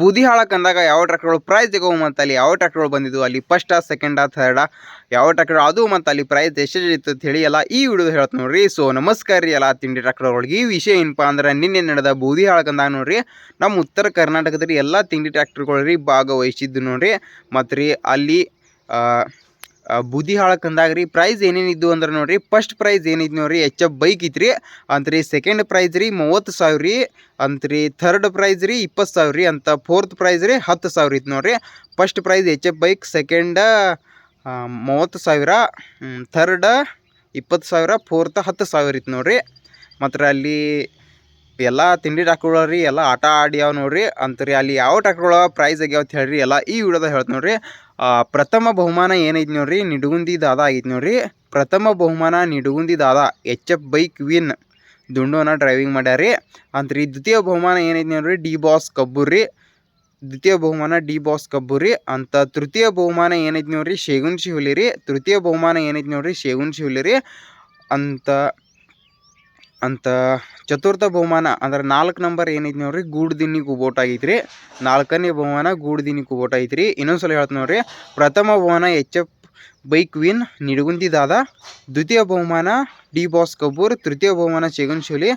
ಬೂದಿ ಹಾಳಕ್ಕೆ ಅಂದಾಗ ಯಾವ ಟ್ರ್ಯಾಕ್ಟರ್ಗಳು ಪ್ರೈಸ್ ತೆಗೋವು ಮತ್ತು ಅಲ್ಲಿ ಯಾವ ಟ್ರ್ಯಾಕ್ಟರ್ಗಳು ಬಂದಿದ್ವು? ಅಲ್ಲಿ ಫಸ್ಟಾ ಸೆಕೆಂಡಾ ಥರ್ಡಾ ಯಾವ ಟ್ರ್ಯಾಕ್ಟರ್ ಅದು ಮತ್ತು ಅಲ್ಲಿ ಪ್ರೈಸ್ ಎಷ್ಟು ಇತ್ತು ಅಂತ ಹೇಳಿ ಎಲ್ಲ ಈ ವಿಡಿಯೋ ಹೇಳ್ತ ನೋಡ್ರಿ. ಸೊ ನಮಸ್ಕಾರ ರೀ ಎಲ್ಲ ತಿಂಡಿ ಟ್ರ್ಯಾಕ್ಟರ್ಗಳಿಗೆ. ಈ ವಿಷಯ ಏನಪ್ಪ ಅಂದ್ರೆ ನಿನ್ನೆ ನಡೆದ ಬೂದಿ ಹಾಳಕಂದಾಗ ನೋಡ್ರಿ, ನಮ್ಮ ಉತ್ತರ ಕರ್ನಾಟಕದಲ್ಲಿ ಎಲ್ಲ ತಿಂಡಿ ಟ್ರ್ಯಾಕ್ಟರ್ಗಳು ರೀ ಭಾಗವಹಿಸಿದ್ದು ನೋಡ್ರಿ. ಮತ್ತು ರೀ ಅಲ್ಲಿ ಆ, ಹಾಳಕ್ಕೆ ಹಾಳಕ್ಕಂದಾಗ ರೀ ಪ್ರೈಸ್ ಏನೇನಿದ್ದು ಅಂದ್ರೆ ನೋಡ್ರಿ ಫಸ್ಟ್ ಪ್ರೈಸ್ ಏನಿದ್ದು ನೋಡ್ರಿ ಎಚ್ ಎಫ್ ಬೈಕ್ ಇತ್ತು ರೀ ಅಂತ್ರಿ ಸೆಕೆಂಡ್ ಪ್ರೈಸ್ ರೀ ಮೂವತ್ತು ಸಾವಿರ ರೀ ಅಂತ್ರಿ ಥರ್ಡ್ ಪ್ರೈಸ್ ರೀ ಇಪ್ಪತ್ತು ಸಾವಿರ ರೀ ಅಂತ ಫೋರ್ತ್ ಪ್ರೈಸ್ ರೀ ಹತ್ತು ಸಾವಿರ ಇತ್ತು ನೋಡ್ರಿ first prize H F bike second ಮೂವತ್ತು ಸಾವಿರ ಥರ್ಡ ಇಪ್ಪತ್ತು ಸಾವಿರ ಫೋರ್ತ್ ಹತ್ತು ಸಾವಿರ ಇತ್ತು ನೋಡ್ರಿ ಮತ್ತು ಅಲ್ಲಿ ಎಲ್ಲ ತಿಂಡಿ ಟ್ರಾಕ್ಟರ್ಗಳು ರೀ ಎಲ್ಲ ಆಟ ಆಡ್ಯಾವ ನೋಡ್ರಿ. ಅಂತ್ರಿ ಅಲ್ಲಿ ಯಾವ ಟ್ರಾಕ್ಟರ್ಗಳ ಪ್ರೈಸ್ ಆಗ್ಯಾವ ಅಂತ ಹೇಳ್ರಿ, ಎಲ್ಲ ಈ ವಿಡಿಯೋದಾಗ ಹೇಳ್ತೀನಿ ನೋಡ್ರಿ. ಪ್ರಥಮ ಬಹುಮಾನ ಏನೈತಿ ನೋಡ್ರಿ, ನಿಡುಗುಂದಿ ದಾದಾ ಆಗೈತಿ ನೋಡ್ರಿ. ಪ್ರಥಮ ಬಹುಮಾನ Nidugundi Dada H F bike win ದುಂಡೋನ driving ಮಾಡ್ಯಾರಿ. ಅಂತ್ರಿ ದ್ವಿತೀಯ ಬಹುಮಾನ ಏನೈತಿ ನೋಡ್ರಿ ಡಿ ಬಾಸ್ ಕಬ್ಬುರಿ ದ್ವಿತೀಯ ಬಹುಮಾನ ಡಿ ಬಾಸ್ ಕಬ್ಬುರಿ ಅಂತ ತೃತೀಯ ಬಹುಮಾನ ಏನೈತಿ ನೋಡ್ರಿ ಶೇಗುನ್ ಶಿಹುಲಿ ರೀ. ತೃತೀಯ ಬಹುಮಾನ ಏನೈತಿ ನೋಡ್ರಿ ಶೇಗುನ್ ಶಿಹುಲಿ ರೀ. ಅಂತ ಅಂತ ಚತುರ್ಥ ಬಹುಮಾನ, ಅಂದ್ರೆ ನಾಲ್ಕು ನಂಬರ್ ಏನೈತಿ ನೋಡ್ರಿ ಗೂಡ್ದಿನ್ನಿ ಕುಬೋಟ ಐತ್ರಿ ನಾಲ್ಕನೇ ಬಹುಮಾನ ಗೂಡ್ದಿನ್ನಿ ಕುಬೋಟ ಐತ್ರಿ ಇನ್ನೊಂದ್ಸಲ ಹೇಳ್ತೀನಿ ನೋಡ್ರಿ, ಪ್ರಥಮ ಬಹುಮಾನ H F bike win Nidugundi Dada ದ್ವಿತೀಯ ಬಹುಮಾನ ಡಿ ಬಾಸ್ ಕಬ್ಬೂರ್, ತೃತೀಯ ಬಹುಮಾನ ಶೇಗನ್ ಶೋಲಿ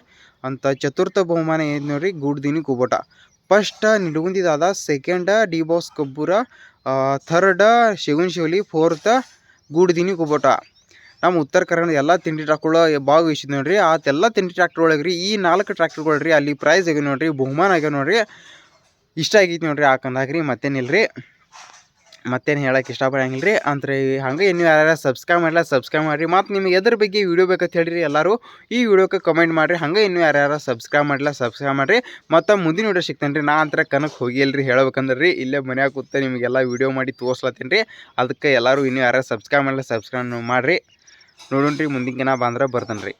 ಅಂತ ಚತುರ್ಥ ಬಹುಮಾನ ಏನೈತಿ ನೋಡ್ರಿ ಗೂಡ್ದಿನ್ನಿ ಕುಬೋಟ first Nidugundi Dada second D boss Kabbur third Shegun Sholi fourth ಗೂಡ್ದಿನಿ Kubota ನಮ್ಮ ಉತ್ತರ ಕರ್ನಾಟಕ ಎಲ್ಲ ತಿಂಡಿ ಟ್ರಾಕ್ಗಳು ಭಾಗವಹಿಸಿದ್ ನೋಡ್ರಿ. ಆ ಎಲ್ಲ ತಿಂಡಿ ಟ್ರಾಕ್ಟರ್ ಒಳಗೆ ರೀ, ಈ ನಾಲ್ಕು ಟ್ರಾಕ್ಟರ್ಗಳು ರೀ, ಅಲ್ಲಿ ಪ್ರೈಸ್ ಆಗ್ಯಾವ ನೋಡ್ರಿ, ಬಹುಮಾನ ಆಗ್ಯಾವ ನೋಡ್ರಿ. ಇಷ್ಟ ಆಗೈತಿ ನೋಡ್ರಿ ಹಾಕಂದಾಗ ರೀ ಮತ್ತೇನಿಲ್ಲ ರೀ ಮತ್ತೇನು ಹೇಳಕ್ಕೆ ಇಷ್ಟಪಡಂಗಿಲ್ಲ ರೀ ಅಂದ್ರೆ ಹಂಗೆ ನೀವು ಯಾರು ಸಬ್ಸ್ಕ್ರೈಬ್ ಮಾಡಿಲ್ಲ ಸಬ್ಸ್ಕ್ರೈಬ್ ಮಾಡಿರಿ. ಮತ್ತು ನಿಮಗೆ ಎದ್ರ ಬಗ್ಗೆ ವಿಡಿಯೋ ಬೇಕಂತ ಹೇಳಿರಿ ಎಲ್ಲರೂ, ಈ ವಿಡಿಯೋಕ್ಕೆ ಕಮೆಂಟ್ ಮಾಡಿರಿ. ಹಂಗೆ ಇನ್ನೂ ಯಾರ್ಯಾರು ಸಬ್ಸ್ಕ್ರೈಬ್ ಮಾಡಿಲ್ಲ ಸಬ್ಸ್ಕ್ರೈಬ್ ಮಾಡಿರಿ. ಮತ್ತು ಮುಂದಿನ ವಿಡಿಯೋ ಸಿಗ್ತೇನೆ ರೀ ನಾ ಅಂತರ ಕನಕ್ಕೆ ಹೋಗಿಲ್ಲ ಹೇಳ್ಬೇಕಂದ್ರೆ. ರೀ ಇಲ್ಲೇ ಮನ್ಯಾಗ ಕೂತ ನಿಮಗೆಲ್ಲ ವೀಡಿಯೋ ಮಾಡಿ ತೋರ್ಸ್ಲತ್ತೀನಿ ರೀ. ಅದಕ್ಕೆ ಎಲ್ಲರೂ ಇನ್ನೂ ಯಾರ್ಯಾರು ಸಬ್ಸ್ಕ್ರೈಬ್ ಮಾಡಿಲ್ಲ ಸಬ್ಸ್ಕ್ರೈಬ್ ಮಾಡಿರಿ. ನೋಡೋಣ್ರಿ ಮುಂದಿನ ದಿನ ಬಂದ್ರೆ ಬರ್ತೇನೆ ರೀ